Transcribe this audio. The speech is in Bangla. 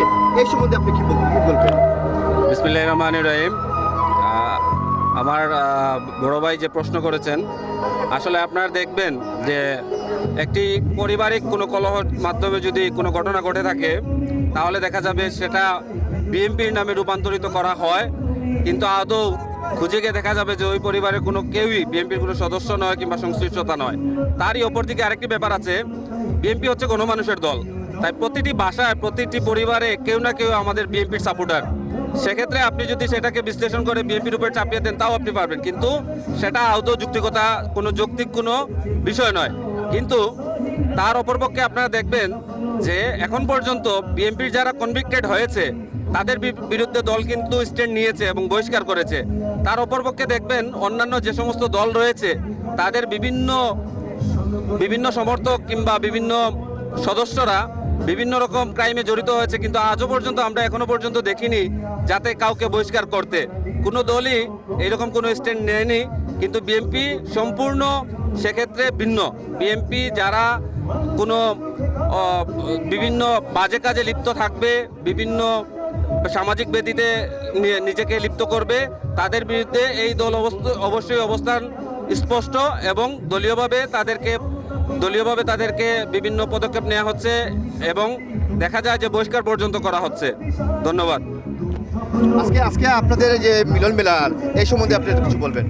হচ্ছে এই সম্বন্ধে আপনি কি বলবেন? বিসমিল্লাহ রহমান রহিম। আমার বড় ভাই যে প্রশ্ন করেছেন, আসলে আপনারা দেখবেন যে একটি পারিবারিক কোনো কলহর মাধ্যমে যদি কোনো ঘটনা ঘটে থাকে, তাহলে দেখা যাবে সেটা বিএনপির নামে রূপান্তরিত করা হয়। কিন্তু আদৌ খুঁজে গিয়ে দেখা যাবে যে ওই পরিবারের কোনো কেউই বিএনপির কোনো সদস্য নয় কিংবা সংশ্লিষ্টতা নয়। তারই অপর দিকে আরেকটি ব্যাপার আছে, বিএনপি হচ্ছে গণমানুষের দল। তাই প্রতিটি বাসায়, প্রতিটি পরিবারে কেউ না কেউ আমাদের বিএনপির সাপোর্টার সেক্ষেত্রে আপনি যদি সেটাকে বিশ্লেষণ করে বিএনপির উপরে চাপিয়ে দেন, তাও আপনি পারবেন। কিন্তু সেটা আদৌ যুক্তিকতা, কোনো যৌক্তিক কোনো বিষয় নয়। কিন্তু তার অপরপক্ষে আপনারা দেখবেন যে এখন পর্যন্ত বিএনপির যারা কনভিক্টেড হয়েছে, তাদের বিরুদ্ধে দল কিন্তু স্ট্যান্ড নিয়েছে এবং বহিষ্কার করেছে। তার অপরপক্ষে দেখবেন অন্যান্য যে সমস্ত দল রয়েছে, তাদের বিভিন্ন বিভিন্ন সমর্থক কিংবা বিভিন্ন সদস্যরা বিভিন্ন রকম ক্রাইমে জড়িত হয়েছে, কিন্তু আজও পর্যন্ত আমরা এখনও পর্যন্ত দেখিনি যাতে কাউকে বহিষ্কার করতে। কোনো দলই এরকম কোনো স্ট্যান্ড নেয়নি, কিন্তু বিএনপি সম্পূর্ণ সেক্ষেত্রে ভিন্ন। বিএনপি যারা কোনো বিভিন্ন বাজে কাজে লিপ্ত থাকবে, বিভিন্ন সামাজিক বেদিতে নিজেকে লিপ্ত করবে, তাদের বিরুদ্ধে এই দল অবশ্যই অবস্থান স্পষ্ট এবং দলীয়ভাবে তাদেরকে দলীয়ভাবে তাদেরকে বিভিন্ন পদক্ষেপ নেওয়া হচ্ছে এবং দেখা যায় যে বহিষ্কার পর্যন্ত করা হচ্ছে। ধন্যবাদ। আজকে আজকে আপনাদের যে মিলন মেলার এই সম্বন্ধে আপনি কিছু বলবেন?